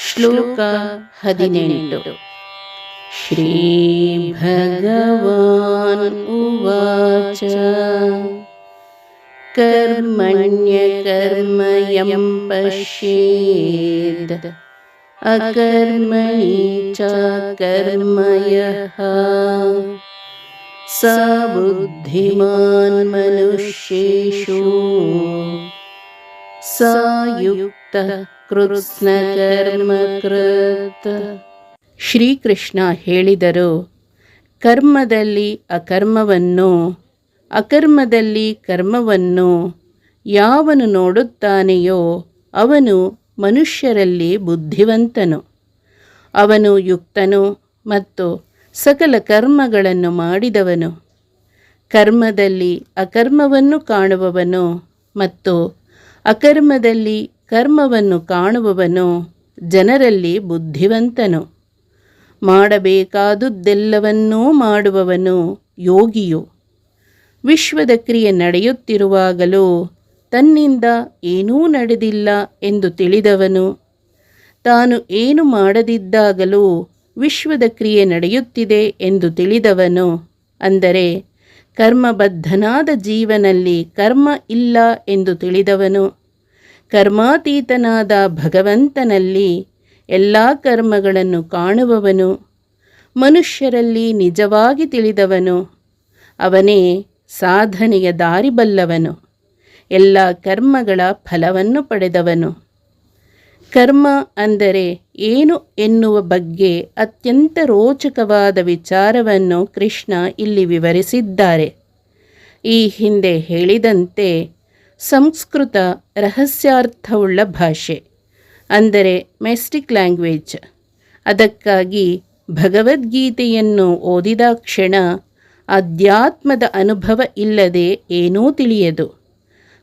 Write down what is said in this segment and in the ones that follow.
श्लोक हो श्रीभगवान् उवाच। कर्मण्यकर्मे अकर्मणि च कर्मयः। सा बुद्धिमान् मनुष्येषु। सा यु ಕೃತ್ಸ್ನಕರ್ಮಕೃತ. ಶ್ರೀಕೃಷ್ಣ ಹೇಳಿದರು, ಕರ್ಮದಲ್ಲಿ ಅಕರ್ಮವನ್ನು, ಅಕರ್ಮದಲ್ಲಿ ಕರ್ಮವನ್ನು ಯಾವನು ನೋಡುತ್ತಾನೆಯೋ ಅವನು ಮನುಷ್ಯರಲ್ಲಿ ಬುದ್ಧಿವಂತನು. ಅವನು ಯುಕ್ತನು ಮತ್ತು ಸಕಲ ಕರ್ಮಗಳನ್ನು ಮಾಡಿದವನು. ಕರ್ಮದಲ್ಲಿ ಅಕರ್ಮವನ್ನು ಕಾಣುವವನು ಮತ್ತು ಅಕರ್ಮದಲ್ಲಿ ಕರ್ಮವನ್ನು ಕಾಣುವವನು ಜನರಲ್ಲಿ ಬುದ್ಧಿವಂತನು. ಮಾಡಬೇಕಾದುದ್ದೆಲ್ಲವನ್ನೂ ಮಾಡುವವನು ಯೋಗಿಯು. ವಿಶ್ವದ ಕ್ರಿಯೆ ನಡೆಯುತ್ತಿರುವಾಗಲೂ ತನ್ನಿಂದ ಏನೂ ನಡೆದಿಲ್ಲ ಎಂದು ತಿಳಿದವನು. ತಾನು ಏನು ಮಾಡದಿದ್ದಾಗಲೂ ವಿಶ್ವದ ಕ್ರಿಯೆ ನಡೆಯುತ್ತಿದೆ ಎಂದು ತಿಳಿದವನು. ಅಂದರೆ ಕರ್ಮಬದ್ಧನಾದ ಜೀವನಲ್ಲಿ ಕರ್ಮ ಇಲ್ಲ ಎಂದು ತಿಳಿದವನು. ಕರ್ಮಾತೀತನಾದ ಭಗವಂತನಲ್ಲಿ ಎಲ್ಲ ಕರ್ಮಗಳನ್ನು ಕಾಣುವವನು, ಮನುಷ್ಯರಲ್ಲಿ ನಿಜವಾಗಿ ತಿಳಿದವನು, ಅವನೇ ಸಾಧನೆಯ ದಾರಿ ಬಲ್ಲವನು ಎಲ್ಲ ಕರ್ಮಗಳ ಫಲವನ್ನು ಪಡೆದವನು. ಕರ್ಮ ಅಂದರೆ ಏನು ಎನ್ನುವ ಬಗ್ಗೆ ಅತ್ಯಂತ ರೋಚಕವಾದ ವಿಚಾರವನ್ನು ಕೃಷ್ಣ ಇಲ್ಲಿ ವಿವರಿಸಿದ್ದಾರೆ. ಈ ಹಿಂದೆ ಹೇಳಿದಂತೆ ಸಂಸ್ಕೃತ ರಹಸ್ಯಾರ್ಥವುಳ್ಳ ಭಾಷೆ, ಅಂದರೆ ಮೆಸ್ಟಿಕ್ ಲ್ಯಾಂಗ್ವೇಜ್. ಅದಕ್ಕಾಗಿ ಭಗವದ್ಗೀತೆಯನ್ನು ಓದಿದ ಕ್ಷಣ ಅಧ್ಯಾತ್ಮದ ಅನುಭವ ಇಲ್ಲದೆ ಏನೂ ತಿಳಿಯದು.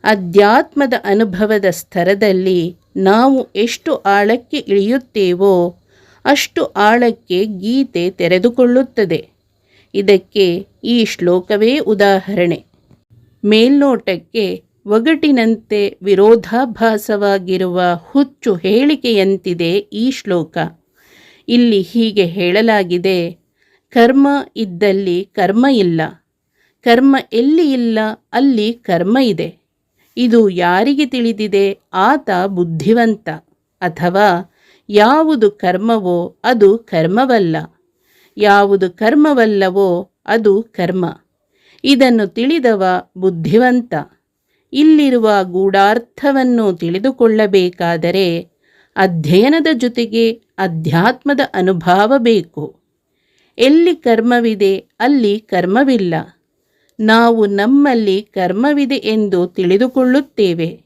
ಅಧ್ಯಾತ್ಮದ ಅನುಭವದ ಸ್ತರದಲ್ಲಿ ನಾವು ಎಷ್ಟು ಆಳಕ್ಕೆ ಇಳಿಯುತ್ತೇವೋ ಅಷ್ಟು ಆಳಕ್ಕೆ ಗೀತೆ ತೆರೆದುಕೊಳ್ಳುತ್ತದೆ. ಇದಕ್ಕೆ ಈ ಶ್ಲೋಕವೇ ಉದಾಹರಣೆ. ಮೇಲ್ನೋಟಕ್ಕೆ ಒಗಟಿನಂತೆ ವಿರೋಧಾಭಾಸವಾಗಿರುವ ಹುಚ್ಚು ಹೇಳಿಕೆಯಂತಿದೆ ಈ ಶ್ಲೋಕ. ಇಲ್ಲಿ ಹೀಗೆ ಹೇಳಲಾಗಿದೆ, ಕರ್ಮ ಇದ್ದಲ್ಲಿ ಕರ್ಮ ಇಲ್ಲ, ಕರ್ಮ ಎಲ್ಲಿ ಇಲ್ಲ ಅಲ್ಲಿ ಕರ್ಮ ಇದೆ, ಇದು ಯಾರಿಗೆ ತಿಳಿದಿದೆ, ಆತ ಬುದ್ಧಿವಂತ, ಅಥವಾ ಯಾವುದು ಕರ್ಮವೋ ಅದು ಕರ್ಮವಲ್ಲ, ಯಾವುದು ಕರ್ಮವಲ್ಲವೋ ಅದು ಕರ್ಮ, ಇದನ್ನು ತಿಳಿದವ ಬುದ್ಧಿವಂತ. ಇಲ್ಲಿರುವ ಗೂಢಾರ್ಥವನ್ನು ತಿಳಿದುಕೊಳ್ಳಬೇಕಾದರೆ ಅಧ್ಯಯನದ ಜೊತೆಗೆ ಅಧ್ಯಾತ್ಮದ ಅನುಭವ ಬೇಕು. ಎಲ್ಲಿ ಕರ್ಮವಿದೆ ಅಲ್ಲಿ ಕರ್ಮವಿಲ್ಲ. ನಾವು ನಮ್ಮಲ್ಲಿ ಕರ್ಮವಿದೆ ಎಂದು ತಿಳಿದುಕೊಳ್ಳುತ್ತೇವೆ.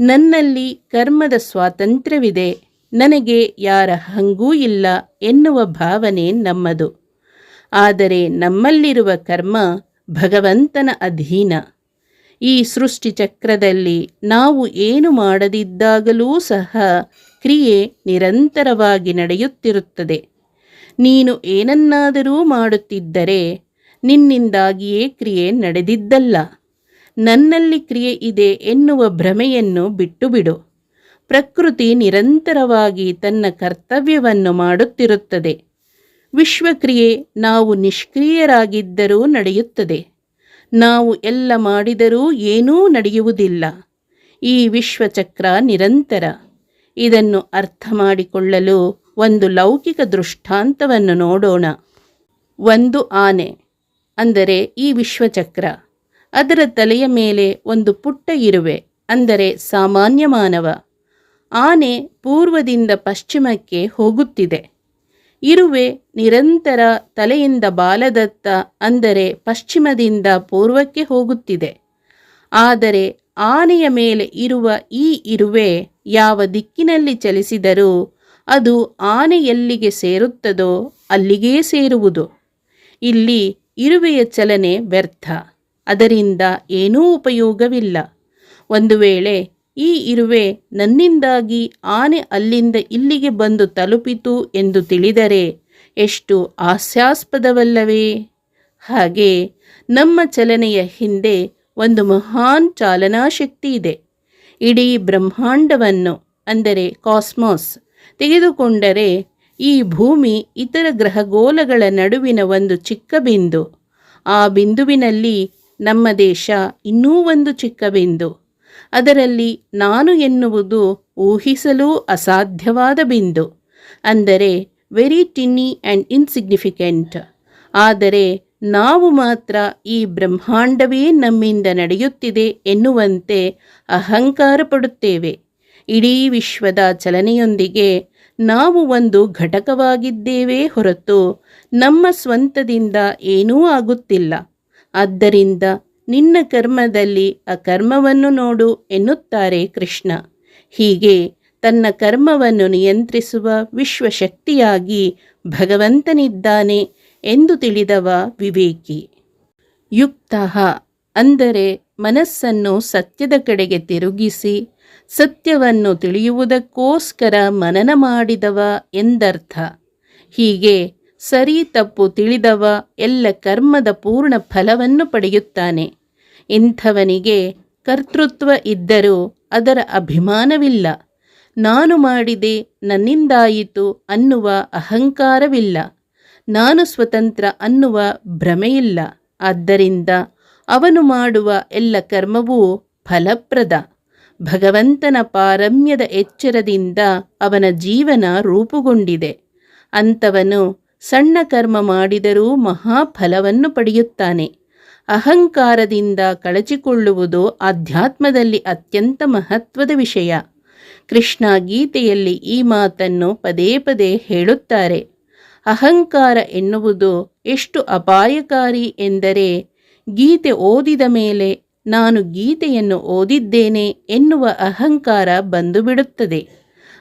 ನನ್ನಲ್ಲಿ ಕರ್ಮದ ಸ್ವಾತಂತ್ರ್ಯವಿದೆ. ನನಗೆ ಯಾರ ಹಂಗೂ ಇಲ್ಲ ಎನ್ನುವ ಭಾವನೆ ನಮ್ಮದು. ಆದರೆ ನಮ್ಮಲ್ಲಿರುವ ಕರ್ಮ ಭಗವಂತನ ಅಧೀನ. ಈ ಸೃಷ್ಟಿ ಚಕ್ರದಲ್ಲಿ ನಾವು ಏನು ಮಾಡದಿದ್ದಾಗಲೂ ಸಹ ಕ್ರಿಯೆ ನಿರಂತರವಾಗಿ ನಡೆಯುತ್ತಿರುತ್ತದೆ. ನೀನು ಏನನ್ನಾದರೂ ಮಾಡುತ್ತಿದ್ದರೆ ನಿನ್ನಿಂದಾಗಿಯೇ ಕ್ರಿಯೆ ನಡೆದಿದ್ದಲ್ಲ. ನನ್ನಲ್ಲಿ ಕ್ರಿಯೆ ಇದೆ ಎನ್ನುವ ಭ್ರಮೆಯನ್ನು ಬಿಟ್ಟು ಬಿಡು ಪ್ರಕೃತಿ ನಿರಂತರವಾಗಿ ತನ್ನ ಕರ್ತವ್ಯವನ್ನು ಮಾಡುತ್ತಿರುತ್ತದೆ. ವಿಶ್ವಕ್ರಿಯೆ ನಾವು ನಿಷ್ಕ್ರಿಯರಾಗಿದ್ದರೂ ನಡೆಯುತ್ತದೆ. ನಾವು ಎಲ್ಲ ಮಾಡಿದರೂ ಏನೂ ನಡೆಯುವುದಿಲ್ಲ. ಈ ವಿಶ್ವಚಕ್ರ ನಿರಂತರ. ಇದನ್ನು ಅರ್ಥ ಮಾಡಿಕೊಳ್ಳಲು ಒಂದು ಲೌಕಿಕ ದೃಷ್ಟಾಂತವನ್ನು ನೋಡೋಣ. ಒಂದು ಆನೆ, ಅಂದರೆ ಈ ವಿಶ್ವಚಕ್ರ. ಅದರ ತಲೆಯ ಮೇಲೆ ಒಂದು ಪುಟ್ಟ ಇರುವೆ, ಅಂದರೆ ಸಾಮಾನ್ಯ ಮಾನವ ಆನೆ ಪೂರ್ವದಿಂದ ಪಶ್ಚಿಮಕ್ಕೆ ಹೋಗುತ್ತಿದೆ. ಇರುವೆ ನಿರಂತರ ತಲೆಯಿಂದ ಬಾಲದತ್ತ ಅಂದರೆ ಪಶ್ಚಿಮದಿಂದ ಪೂರ್ವಕ್ಕೆ ಹೋಗುತ್ತಿದೆ. ಆದರೆ ಆನೆಯ ಮೇಲೆ ಇರುವ ಈ ಇರುವೆ ಯಾವ ದಿಕ್ಕಿನಲ್ಲಿ ಚಲಿಸಿದರೂ ಅದು ಆನೆ ಎಲ್ಲಿಗೆ ಸೇರುತ್ತದೋ ಅಲ್ಲಿಗೇ ಸೇರುವುದು. ಇಲ್ಲಿ ಇರುವೆಯ ಚಲನೆ ವ್ಯರ್ಥ. ಅದರಿಂದ ಏನೂ ಉಪಯೋಗವಿಲ್ಲ. ಒಂದು ವೇಳೆ ಈ ಇರುವೆ ನನ್ನಿಂದಾಗಿ ಆನೆ ಅಲ್ಲಿಂದ ಇಲ್ಲಿಗೆ ಬಂದು ತಲುಪಿತು ಎಂದು ತಿಳಿದರೆ ಎಷ್ಟು ಹಾಸ್ಯಾಸ್ಪದವಲ್ಲವೇ? ಹಾಗೆ ನಮ್ಮ ಚಲನೆಯ ಹಿಂದೆ ಒಂದು ಮಹಾನ್ ಚಾಲನಾ ಶಕ್ತಿ ಇದೆ. ಇಡೀ ಬ್ರಹ್ಮಾಂಡವನ್ನು, ಅಂದರೆ ಕಾಸ್ಮಾಸ್, ತೆಗೆದುಕೊಂಡರೆ ಈ ಭೂಮಿ ಇತರ ಗ್ರಹಗೋಲಗಳ ನಡುವಿನ ಒಂದು ಚಿಕ್ಕ ಬಿಂದು. ಆ ಬಿಂದುವಿನಲ್ಲಿ ನಮ್ಮ ದೇಶ ಇನ್ನೂ ಒಂದು ಚಿಕ್ಕ ಬಿಂದು. ಅದರಲ್ಲಿ ನಾನು ಎನ್ನುವುದು ಊಹಿಸಲೂ ಅಸಾಧ್ಯವಾದ ಬಿಂದು. ಅಂದರೆ ವೆರಿ ಟಿನ್ನಿ ಆ್ಯಂಡ್ ಇನ್ಸಿಗ್ನಿಫಿಕೆಂಟ್ ಆದರೆ, ನಾವು ಮಾತ್ರ ಈ ಬ್ರಹ್ಮಾಂಡವೇ ನಮ್ಮಿಂದ ನಡೆಯುತ್ತಿದೆ ಎನ್ನುವಂತೆ ಅಹಂಕಾರ ಪಡುತ್ತೇವೆ. ಇಡೀ ವಿಶ್ವದ ಚಲನೆಯೊಂದಿಗೆ ನಾವು ಒಂದು ಘಟಕವಾಗಿದ್ದೇವೆ ಹೊರತು ನಮ್ಮ ಸ್ವಂತದಿಂದ ಏನೂ ಆಗುತ್ತಿಲ್ಲ. ಆದ್ದರಿಂದ ನಿನ್ನ ಕರ್ಮದಲ್ಲಿ ಅಕರ್ಮವನ್ನು ನೋಡು ಎನ್ನುತ್ತಾರೆ ಕೃಷ್ಣ. ಹೀಗೆ ತನ್ನ ಕರ್ಮವನ್ನು ನಿಯಂತ್ರಿಸುವ ವಿಶ್ವಶಕ್ತಿಯಾಗಿ ಭಗವಂತನಿದ್ದಾನೆ ಎಂದು ತಿಳಿದವ ವಿವೇಕಿ. ಯುಕ್ತ ಅಂದರೆ ಮನಸ್ಸನ್ನು ಸತ್ಯದ ಕಡೆಗೆ ತಿರುಗಿಸಿ ಸತ್ಯವನ್ನು ತಿಳಿಯುವುದಕ್ಕೋಸ್ಕರ ಮನನ ಮಾಡಿದವ ಎಂದರ್ಥ. ಹೀಗೆ ಸರಿ ತಪ್ಪು ತಿಳಿದವ ಎಲ್ಲ ಕರ್ಮದ ಪೂರ್ಣ ಫಲವನ್ನು ಪಡೆಯುತ್ತಾನೆ. ಇಂಥವನಿಗೆ ಕರ್ತೃತ್ವ ಇದ್ದರೂ ಅದರ ಅಭಿಮಾನವಿಲ್ಲ. ನಾನು ಮಾಡಿದೆ, ನನ್ನಿಂದಾಯಿತು ಅನ್ನುವ ಅಹಂಕಾರವಿಲ್ಲ. ನಾನು ಸ್ವತಂತ್ರ ಅನ್ನುವ ಭ್ರಮೆಯಿಲ್ಲ. ಆದ್ದರಿಂದ ಅವನು ಮಾಡುವ ಎಲ್ಲ ಕರ್ಮವೂ ಫಲಪ್ರದ. ಭಗವಂತನ ಪಾರಮ್ಯದ ಎಚ್ಚರದಿಂದ ಅವನ ಜೀವನ ರೂಪುಗೊಂಡಿದೆ. ಅಂಥವನು ಸಣ್ಣ ಕರ್ಮ ಮಾಡಿದರೂ ಮಹಾಫಲವನ್ನು ಪಡೆಯುತ್ತಾನೆ. ಅಹಂಕಾರದಿಂದ ಕಳಚಿಕೊಳ್ಳುವುದು ಆಧ್ಯಾತ್ಮದಲ್ಲಿ ಅತ್ಯಂತ ಮಹತ್ವದ ವಿಷಯ. ಕೃಷ್ಣ ಗೀತೆಯಲ್ಲಿ ಈ ಮಾತನ್ನು ಪದೇ ಪದೇ ಹೇಳುತ್ತಾರೆ. ಅಹಂಕಾರ ಎನ್ನುವುದು ಎಷ್ಟು ಅಪಾಯಕಾರಿ ಎಂದರೆ, ಗೀತೆ ಓದಿದ ಮೇಲೆ ನಾನು ಗೀತೆಯನ್ನು ಓದಿದ್ದೇನೆ ಎನ್ನುವ ಅಹಂಕಾರ ಬಂದುಬಿಡುತ್ತದೆ.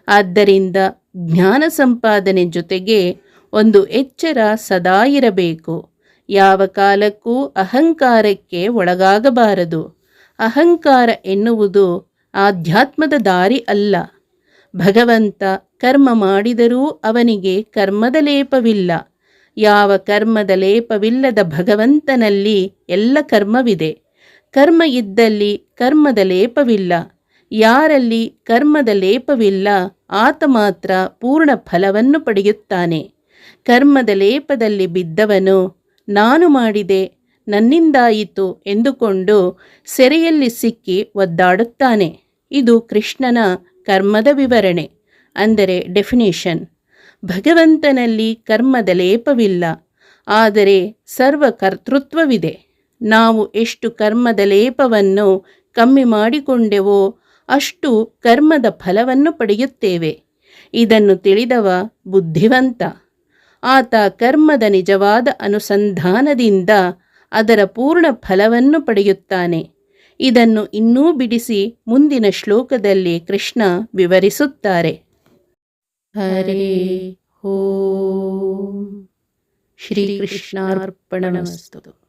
ಆದ್ದರಿಂದ ಜ್ಞಾನ ಸಂಪಾದನೆ ಜೊತೆಗೆ ಒಂದು ಎಚ್ಚರ ಸದಾ ಇರಬೇಕು. ಯಾವ ಕಾಲಕ್ಕೂ ಅಹಂಕಾರಕ್ಕೆ ಒಳಗಾಗಬಾರದು. ಅಹಂಕಾರ ಎನ್ನುವುದು ಆಧ್ಯಾತ್ಮದ ದಾರಿ ಅಲ್ಲ. ಭಗವಂತ ಕರ್ಮ ಮಾಡಿದರೂ ಅವನಿಗೆ ಕರ್ಮದ ಲೇಪವಿಲ್ಲ. ಯಾವ ಕರ್ಮದ ಲೇಪವಿಲ್ಲದ ಭಗವಂತನಲ್ಲಿ ಎಲ್ಲ ಕರ್ಮವಿದೆ. ಕರ್ಮ ಇದ್ದಲ್ಲಿ ಕರ್ಮದ ಲೇಪವಿಲ್ಲ. ಯಾರಲ್ಲಿ ಕರ್ಮದ ಲೇಪವಿಲ್ಲ, ಆತ ಮಾತ್ರ ಪೂರ್ಣ ಫಲವನ್ನು ಪಡೆಯುತ್ತಾನೆ. ಕರ್ಮದ ಲೇಪದಲ್ಲಿ ಬಿದ್ದವನು, ನಾನು ಮಾಡಿದೆ, ನನ್ನಿಂದಾಯಿತು ಎಂದುಕೊಂಡು ಸೆರೆಯಲ್ಲಿ ಸಿಕ್ಕಿ ಒದ್ದಾಡುತ್ತಾನೆ. ಇದು ಕೃಷ್ಣನ ಕರ್ಮದ ವಿವರಣೆ, ಅಂದರೆ ಡೆಫಿನೇಷನ್ ಭಗವಂತನಲ್ಲಿ ಕರ್ಮದ ಲೇಪವಿಲ್ಲ, ಆದರೆ ಸರ್ವ ಕರ್ತೃತ್ವವಿದೆ ನಾವು ಎಷ್ಟು ಕರ್ಮದ ಲೇಪವನ್ನು ಕಮ್ಮಿ ಮಾಡಿಕೊಂಡೆವೋ, ಅಷ್ಟು ಕರ್ಮದ ಫಲವನ್ನು ಪಡೆಯುತ್ತೇವೆ. ಇದನ್ನು ತಿಳಿದವ ಬುದ್ಧಿವಂತ. ಆತ ಕರ್ಮದ ನಿಜವಾದ ಅನುಸಂಧಾನದಿಂದ ಅದರ ಪೂರ್ಣ ಫಲವನ್ನು ಪಡೆಯುತ್ತಾನೆ. ಇದನ್ನು ಇನ್ನೂ ಬಿಡಿಸಿ ಮುಂದಿನ ಶ್ಲೋಕದಲ್ಲಿ ಕೃಷ್ಣ ವಿವರಿಸುತ್ತಾರೆ. ಹರೇ ಓಂ. ಶ್ರೀಕೃಷ್ಣಾರ್ಪಣಮಸ್ತು